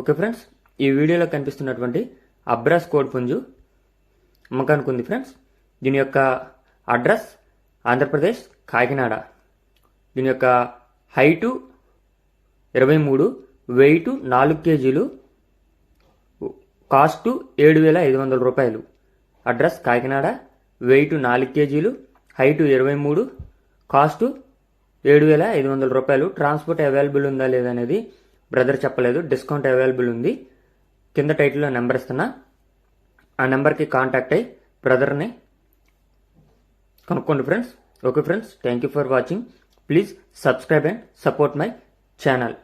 Okay friends ఈ వీడియోలో కనిపిస్తున్నటువంటి అబ్రాస్ కోడ్ పుంజు అమ్మకానికి ఉంది ఫ్రెండ్స్. దీని యొక్క అడ్రస్ ఆంధ్రప్రదేశ్ కాకినాడ. దీని యొక్క హైటు ఇరవై మూడు వెయిట్ నాలుగు కేజీలు కాస్ట్ ఏడు వేల ఐదు వందల రూపాయలు. అడ్రస్ కాకినాడ వెయిట్ నాలుగు కేజీలు హైటు ఇరవై మూడు కాస్ట్ ఏడు వేల ఐదు వందల రూపాయలు. ట్రాన్స్పోర్ట్ అవైలబుల్ ఉందా లేదా అనేది బ్రదర్ చెప్పలేదు. డిస్కౌంట్ అవైలబుల్ ఉంది. కింద టైటిల్లో నెంబర్ ఇస్తున్నా. ఆ నెంబర్కి కాంటాక్ట్ అయ్యి బ్రదర్ని కొనుక్కోండి friends. Okay friends thank you for watching. Please subscribe and support my channel.